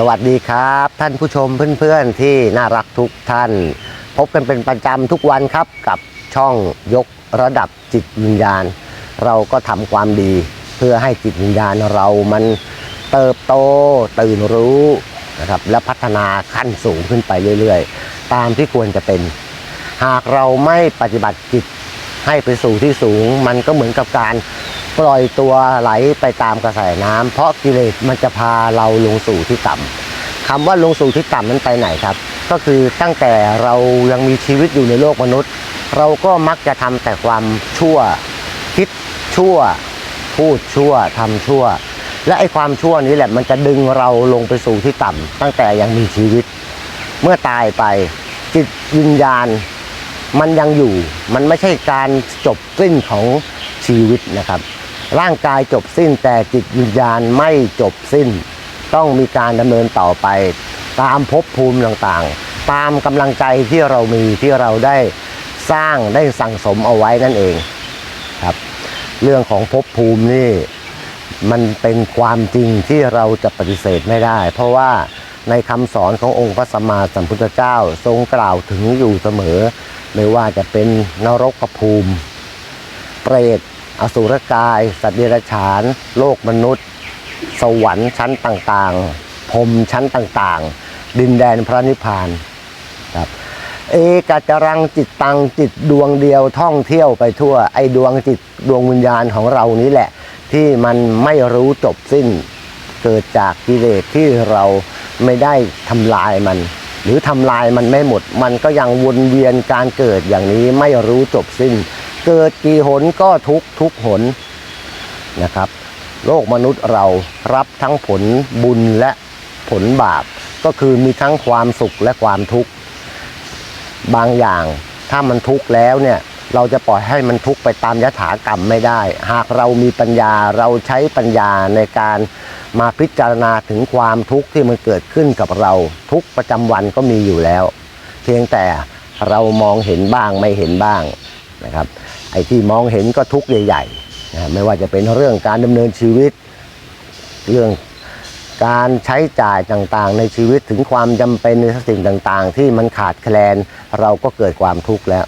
สวัสดีครับ ท่านผู้ชมเพื่อนๆที่น่ารักทุกท่าน พบกันเป็นประจำทุกวันครับกับช่องยกระดับจิตวิญญาณ เราก็ทำความดี เพื่อให้จิตวิญญาณเรามันเติบโตตื่นรู้นะครับและพัฒนาขั้นสูงขึ้นไปเรื่อยๆ ตามที่ควรจะเป็น หากเราไม่ปฏิบัติจิตให้ไปสู่ที่สูง มันก็เหมือนกับการ ปล่อยตัวไหลไปตามกระแสน้ำเพราะกิเลสมันจะพาเราลงสู่ที่ต่ำคำว่าลงสู่ที่ต่ำนั้นไปไหนครับ ก็คือตั้งแต่เรายังมีชีวิตอยู่ในโลกมนุษย์ เราก็มักจะทำแต่ความชั่ว คิดชั่ว พูดชั่วทำชั่ว และไอ้ความชั่วนี้แหละมันจะดึงเราลงไปสู่ที่ต่ำตั้งแต่ยังมีชีวิต เมื่อตายไปจิตวิญญาณมันยังอยู่ มันไม่ใช่การจบสิ้นของชีวิตนะครับ ร่างกายจบสิ้นแต่จิตวิญญาณไม่จบสิ้น ต้องมีการดำเนินต่อไป ตามภพภูมิต่างๆ ตามกำลังใจที่เรามีที่เราได้สร้างได้สั่งสมเอาไว้นั่นเองครับ เรื่องของภพภูมินี่มันเป็นความจริงที่เราจะปฏิเสธไม่ได้ เพราะว่าในคำสอนขององค์พระสัมมาสัมพุทธเจ้าทรงกล่าวถึงอยู่เสมอ ไม่ว่าจะเป็นนรกภูมิ เปรต อสุรกาย สัตว์เดรัจฉาน โลกมนุษย์ สวรรค์ชั้นต่างๆพรมชั้นต่างๆ ดินแดนพระนิพพานครับเอกจรังจิตตังจิตดวงเดียวท่องเที่ยวไปทั่ว ไอดวงจิตดวงวิญญาณของเรานี้แหละ ที่มันไม่รู้จบสิ้น เกิดจากกิเลสที่เราไม่ได้ทำลายมัน หรือทำลายมันไม่หมด มันก็ยังวนเวียนการเกิดอย่างนี้ไม่รู้จบสิ้น เกิดกี่หนก็ทุกทุกหนนะครับโลกมนุษย์เรารับทั้งผลบุญและผลบาป ก็คือมีทั้งความสุขและความทุกข์ บางอย่างถ้ามันทุกข์แล้วเนี่ยเราจะปล่อยให้มันทุกข์ไปตามยถากรรมไม่ได้ หากเรามีปัญญาเราใช้ปัญญาในการมาพิจารณาถึงความทุกข์ที่มันเกิดขึ้นกับเรา ทุกประจำวันก็มีอยู่แล้ว เพียงแต่เรามองเห็นบ้างไม่เห็นบ้าง นะครับ ไอ้ที่มองเห็นก็ทุกข์ใหญ่ๆนะไม่ว่าจะเป็นเรื่องการดำเนินชีวิต เรื่องการใช้จ่ายต่างๆ ในชีวิตถึงความจำเป็นในสิ่งต่างๆ ที่มันขาดแคลนเราก็เกิดความทุกข์แล้ว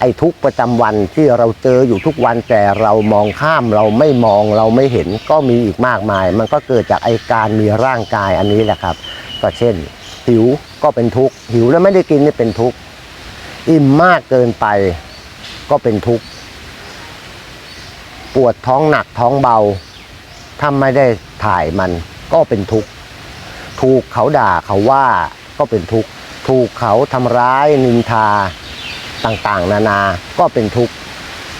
ไอ้ทุกข์ประจำวันที่เราเจออยู่ทุกวันแต่เรามองข้ามเราไม่มองเราไม่เห็นก็มีอีกมากมาย มันก็เกิดจากไอ้การมีร่างกายอันนี้แหละครับ ก็เช่นหิวก็เป็นทุกข์หิวแล้วไม่ได้กินนี่เป็นทุกข์ อิ่มมากเกินไป ก็เป็นทุกข์ ปวดท้องหนักท้องเบา ถ้าไม่ได้ถ่ายมันก็เป็นทุกข์ ถูกเขาด่าเขาว่าก็เป็นทุกข์ ถูกเขาทำร้ายนินทาต่างๆ นานาก็เป็นทุกข์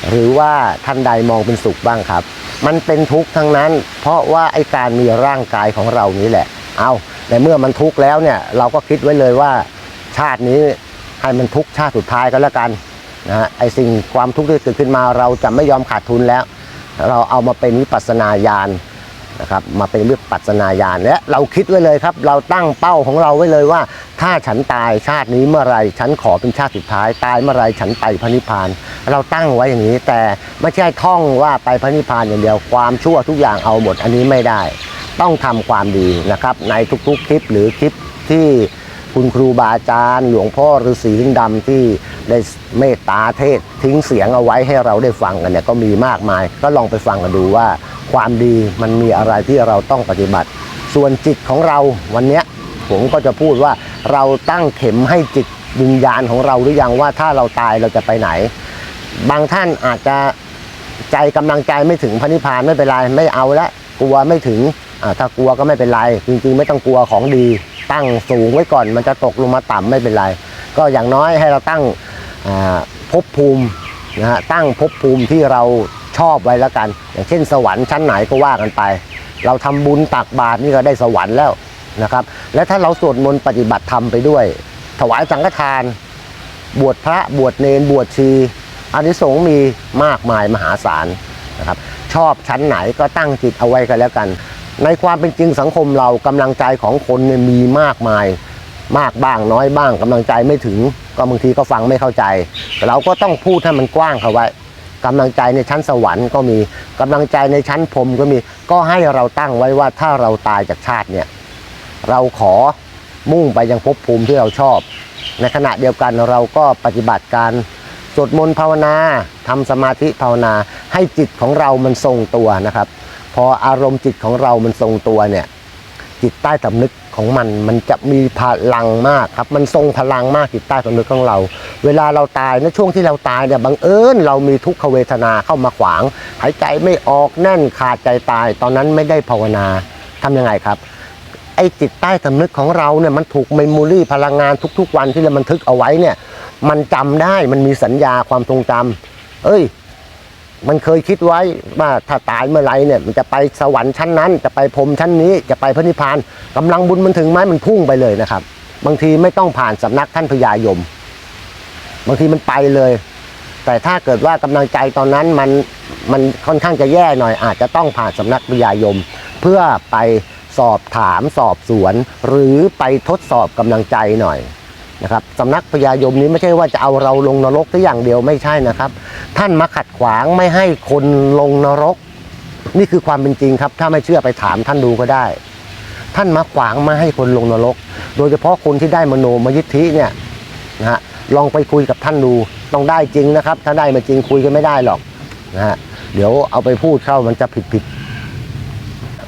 หรือว่าท่านใดมองเป็นสุขบ้างครับ มันเป็นทุกข์ทั้งนั้น เพราะว่าไอการมีร่างกายของเรานี้แหละ เอาในเมื่อมันทุกข์แล้วเนี่ย เราก็คิดไว้เลยว่าชาตินี้ ให้มันทุกชาติสุดท้ายก็แล้วกันนะฮะไอสิ่งความทุกข์ที่เกิดขึ้นมาเราจะไม่ยอมขาดทุนแล้ว เราเอามาเป็นวิปัสนาญาณนะครับมาเป็นวิปัสสนาญาณและเราคิดไว้เลยครับ เราตั้งเป้าของเราไว้เลยว่า ถ้าฉันตายชาตินี้เมื่อไรฉันขอเป็นชาติสุดท้าย ตายเมื่อไรฉันไปพระนิพพาน เราตั้งไว้อย่างนี้แต่ไม่ใช่ท่องว่าไปพระนิพพานอย่างเดียวความชั่วทุกอย่างเอาหมดอันนี้ไม่ได้ ต้องทำความดีนะครับในทุกๆคลิปหรือคลิปที่ คุณครูบาอาจารย์ หลวงพ่อฤาษีลิงดำที่ได้เมตตาเทศทิ้งเสียงเอาไว้ให้เราได้ฟังกันเนี่ยก็มีมากมาย ก็ลองไปฟังกันดูว่า ความดีมันมีอะไรที่เราต้องปฏิบัติ ส่วนจิตของเราวันนี้ผมก็จะพูดว่าเราตั้งเข็มให้จิตวิญญาณของเราหรือยังว่าถ้าเราตายเราจะไปไหน บางท่านอาจจะใจกำลังใจไม่ถึงพระนิพพานไม่เป็นไรไม่เอาละกลัวไม่ถึง ถ้ากลัวก็ไม่เป็นไร จริงๆ ไม่ต้องกลัวของดี ตั้งสูงไว้ก่อน มันจะตกลงมาต่ำไม่เป็นไร ก็อย่างน้อยให้เราตั้งภพภูมินะฮะตั้งภพภูมิที่เราชอบไว้แล้วกัน อย่างเช่นสวรรค์ชั้นไหนก็ว่ากันไป เราทำบุญตักบาตรนี่ก็ได้สวรรค์แล้วนะครับ และถ้าเราสวดมนต์ปฏิบัติธรรมไปด้วย ถวายสังฆทาน บวชพระบวชเนนบวชชีอานิสงส์มีมากมายมหาศาลนะครับ ชอบชั้นไหนก็ตั้งจิตเอาไว้กันแล้วกัน ในความเป็นจริงสังคมเรากำลังใจของคนเนี่ยมีมากมาย มากบ้างน้อยบ้างกำลังใจไม่ถึง ก็บางทีก็ฟังไม่เข้าใจ เราก็ต้องพูดให้มันกว้างเข้าไว้กำลังใจในชั้นสวรรค์ก็มีกำลังใจในชั้นพรมก็มีก็ให้เราตั้งไว้ว่าถ้าเราตายจากชาติเนี่ยเราขอมุ่งไปยังภพภูมิที่เราชอบ ในขณะเดียวกันเราก็ปฏิบัติการสวดมนต์ภาวนาทำสมาธิภาวนา ให้จิตของเรามันทรงตัวนะครับ ออารมณ์จิตของเรามันทรงตัวเนี่ย จิตใต้สำนึกของมันมันจะมีพลังมากครับ มันทรงพลังมากจิตใต้สำนึกของเรา เวลาเราตายในะช่วงที่เราตายเนี่ยบังเอิญเรามีทุกขเวทนาเข้ามาขวาง หายใจไม่ออกแน่นขาดใจตาย ตอนนั้นไม่ได้ภาวนาทำยังไงครับไอ้จิตใต้สำนึกของเราเนี่ยมันถูกเมมโมรีพลังงานทุก ๆ วันที่เราบันทึกเอาไว้เนี่ย มันจำได้มันมีสัญญาความทรงจำเอ้ย มันเคยคิดไว้ว่าถ้าตายเมื่อไรเนี่ยมันจะไปสวรรค์ชั้นนั้น จะไปพรหมชั้นนี้จะไปพระนิพพานกำลังบุญมันถึงไหมมันพุ่งไปเลยนะครับ บางทีไม่ต้องผ่านสำนักท่านพญายม บางทีมันไปเลย แต่ถ้าเกิดว่ากำลังใจตอนนั้นมันมันค่อนข้างจะแย่หน่อย อาจจะต้องผ่านสำนักพญายม เพื่อไปสอบถามสอบสวน หรือไปทดสอบกำลังใจหน่อย นะครับสำนักพญายมนี้ไม่ใช่ว่าจะเอาเราลงนรกแค่อย่างเดียวไม่ใช่นะครับ ท่านมาขัดขวางไม่ให้คนลงนรก นี่คือความเป็นจริงครับ ถ้าไม่เชื่อไปถามท่านดูก็ได้ ท่านมาขวางไม่ให้คนลงนรก โดยเฉพาะคนที่ได้มโนมยิทธิเนี่ยนะฮะลองไปคุยกับท่านดูต้องได้จริงนะครับ ถ้าได้มาจริงคุยกันไม่ได้หรอกนะฮะเดี๋ยวเอาไปพูดเข้ามันจะผิดผิด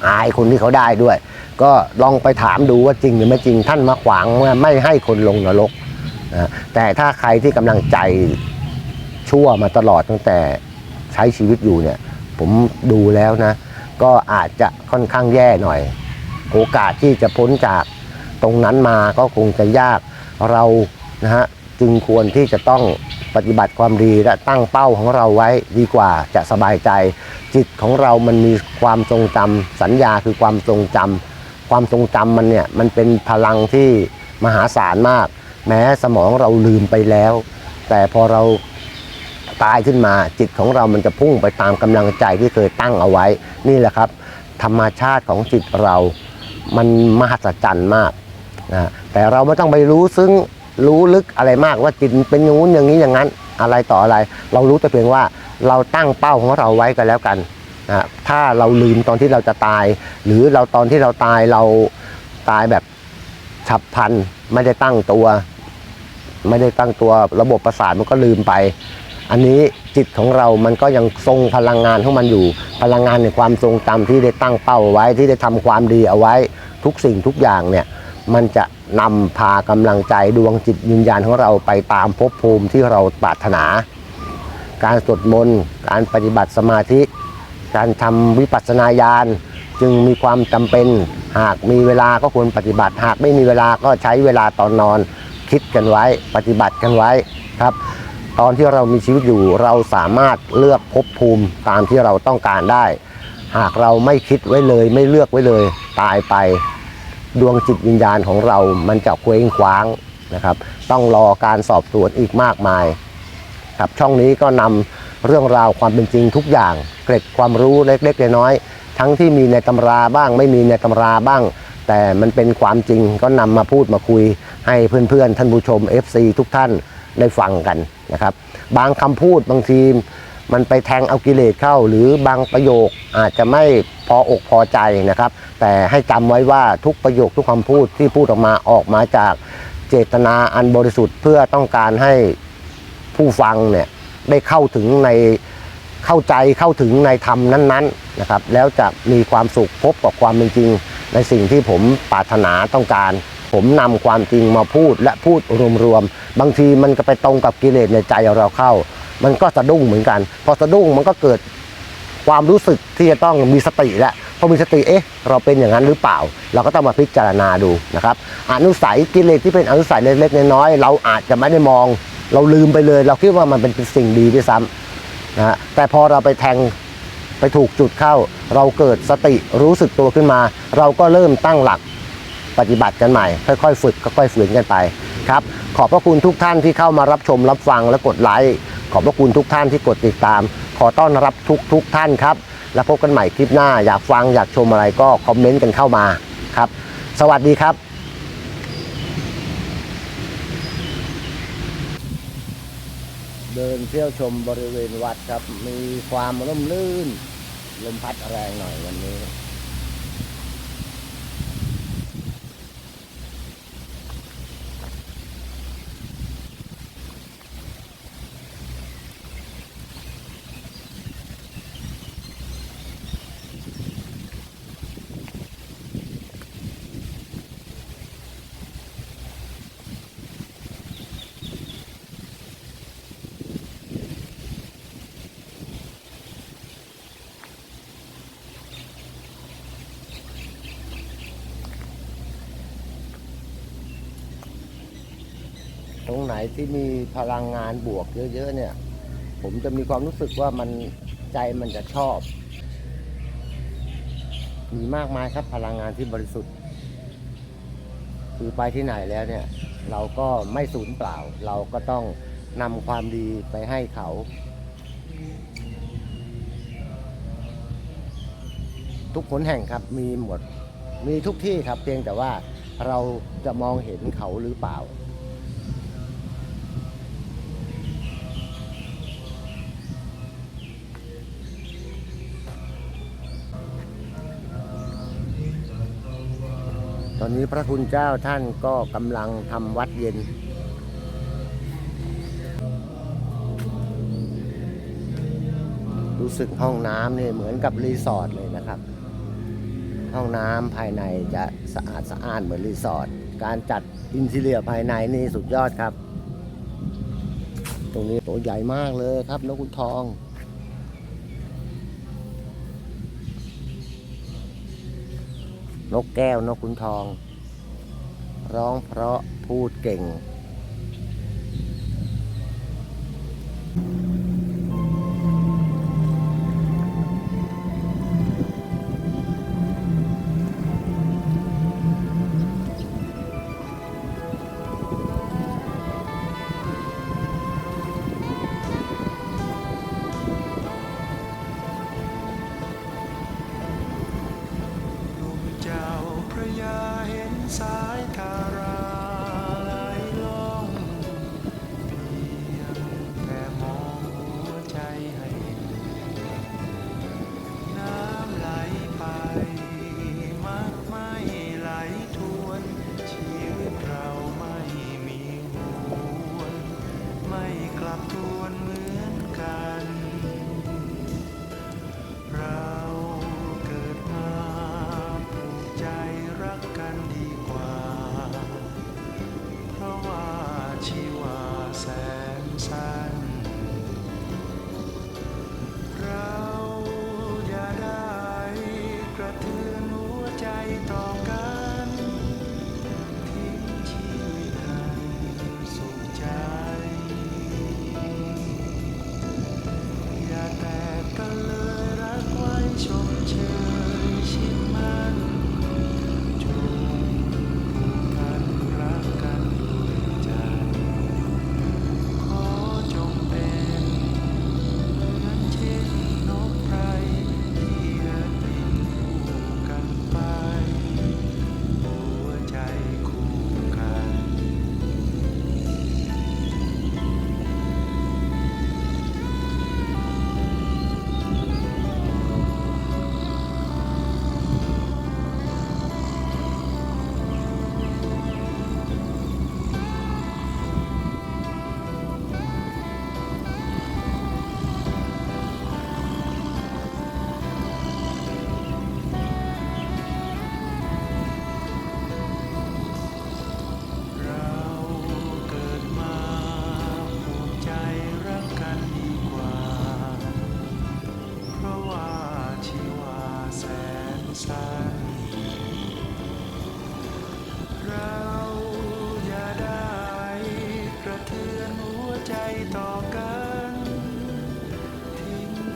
อายคนที่เขาได้ด้วย ก็ลองไปถามดูว่าจริงหรือไม่จริงท่านมาขวางไม่ให้คนลงนรกนะแต่ถ้าใครที่กำลังใจชั่วมาตลอดตั้งแต่ใช้ชีวิตอยู่เนี่ย ผมดูแล้วนะ ก็อาจจะค่อนข้างแย่หน่อย โอกาสที่จะพ้นจากตรงนั้นมาก็คงจะยากเรานะฮะจึงควรที่จะต้องปฏิบัติความดีและตั้งเป้าของเราไว้ดีกว่าจะสบายใจ จิตของเรามันมีความทรงจำสัญญาคือความทรงจำ ความทรงจำมันเนี่ยมันเป็นพลังที่มหาศาลมาก แม้สมองเราลืมไปแล้ว แต่พอเราตายขึ้นมาจิตของเรามันจะพุ่งไปตามกำลังใจที่เคยตั้งเอาไว้ นี่แหละครับ ธรรมชาติของจิตเรามันมหัศจรรย์มากนะแต่เราไม่ต้องไปรู้ซึ้งรู้ลึกอะไรมากว่าจิตเป็นอย่างนู้นอย่างนี้อย่างนั้นอะไรต่ออะไร เรารู้แต่เพียงว่าเราตั้งเป้าของเราไว้กันแล้วกัน ถ้าเราลืมตอนที่เราจะตาย หรือเราตอนที่เราตายเราตายแบบฉับพลันไม่ได้ตั้งตัว ไม่ได้ตั้งตัวระบบประสาทมันก็ลืมไป อันนี้จิตของเรามันก็ยังทรงพลังงานของมันอยู่ พลังงานในความทรงจำที่ได้ตั้งเป้าไว้ที่ได้ทำความดีเอาไว้ทุกสิ่งทุกอย่างเนี่ยมันจะนำพากำลังใจดวงจิตวิญญาณของเราไปตามภพภูมิที่เราปรารถนา การสวดมนต์การปฏิบัติสมาธิ การทำวิปัสสนาญาณจึงมีความจำเป็น หากมีเวลาก็ควรปฏิบัติ หากไม่มีเวลาก็ใช้เวลาตอนนอน คิดกันไว้ ปฏิบัติกันไว้ครับ ตอนที่เรามีชีวิตอยู่เราสามารถเลือกภพภูมิตามที่เราต้องการได้ หากเราไม่คิดไว้เลย ไม่เลือกไว้เลย ตายไป ดวงจิตวิญญาณของเรา มันจะเคว้งคว้างนะครับ ต้องรอการสอบสวนอีกมากมาย ครับช่องนี้ก็นำ เรื่องราวความเป็นจริงทุกอย่าง เกร็ดความรู้เล็กๆน้อยๆทั้งที่มีในตำราบ้าง ไม่มีในตำราบ้าง แต่มันเป็นความจริงก็นำมาพูดมาคุย ให้เพื่อนๆ ท่านผู้ชม FC ทุกท่านได้ฟังกันนะครับ บางคำพูดบางทีมันไปแทงเอากิเลสเข้า หรือบางประโยคอาจจะไม่พออกพอใจนะครับ แต่ให้จำไว้ว่าทุกประโยคทุกคำพูดที่พูดออกมาออกมาจากเจตนาอันบริสุทธิ์เพื่อต้องการให้ผู้ฟังเนี่ย ได้เข้าถึงในเข้าใจเข้าถึงในธรรมนั้นๆนะครับ แล้วจะมีความสุขพบกับความเป็นจริง ในสิ่งที่ผมปรารถนาต้องการ ผมนำความจริงมาพูดและพูดรวมๆบางทีมันก็ไปตรงกับกิเลสในใจเราเข้า มันก็สะดุ้งเหมือนกัน พอสะดุ้งมันก็เกิดความรู้สึกที่จะต้องมีสติแล้วพอมีสติเอ๊ะเราเป็นอย่างนั้นหรือเปล่า เราก็ต้องมาพิจารณาดูนะครับอนุสัยกิเลสที่เป็นอนุสัยเล็กๆน้อยๆเราอาจจะไม่ได้มอง เราลืมไปเลย เราคิดว่ามันเป็นสิ่งดีด้วยซ้ำนะฮะแต่พอเราไปแทงไปถูกจุดเข้า เราเกิดสติรู้สึกตัวขึ้นมา เราก็เริ่มตั้งหลักปฏิบัติกันใหม่ ค่อยๆ ฝึกค่อยๆฝืนกันไปครับขอบพระคุณทุกท่านที่เข้ามารับชมรับฟังและกดไลค์ขอบพระคุณทุกท่านที่กดติดตาม ขอต้อนรับทุกทุกท่านครับ แล้วพบกันใหม่คลิปหน้าอยากฟังอยากชมอะไรก็คอมเมนต์กันเข้ามาครับ สวัสดีครับ เดินเที่ยวชมบริเวณวัดครับ มีความร่มรื่น ลมพัดแรงหน่อยวันนี้ ตรงไหนที่มีพลังงานบวกเยอะ ๆ เนี่ย ผมจะมีความรู้สึกว่ามันใจมันจะชอบ มีมากมายครับพลังงานที่บริสุทธิ์ คือไปที่ไหนแล้วเนี่ย เราก็ไม่สูญเปล่า เราก็ต้องนำความดีไปให้เขาทุกคนแห่งครับมีหมด มีทุกที่ครับเพียงแต่ว่าเราจะมองเห็นเขาหรือเปล่า ตอนนี้พระคุณเจ้าท่านก็กำลังทำวัดเย็น รู้สึกห้องน้ำนี่เหมือนกับรีสอร์ทเลยนะครับ ห้องน้ำภายในจะสะอาดสะอ้านเหมือนรีสอร์ทการจัดอินทีเรียภายในนี่สุดยอดครับ ตรงนี้ตัวใหญ่มากเลยครับนกขุนทอง นกแก้วนกขุนทอง ร้องเพราะพูดเก่ง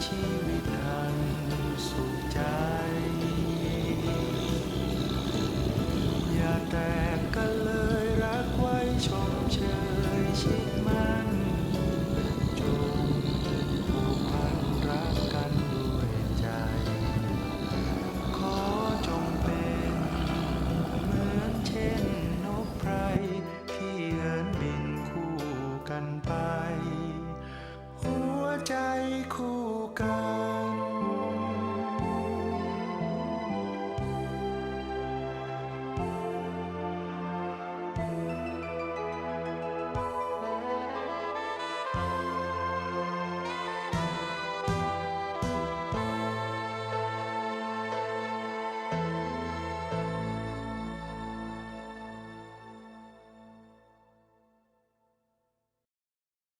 ชีวิตอันสุขใจ อย่าแตกกันเลยรักไว้ชมเชยชิดมัน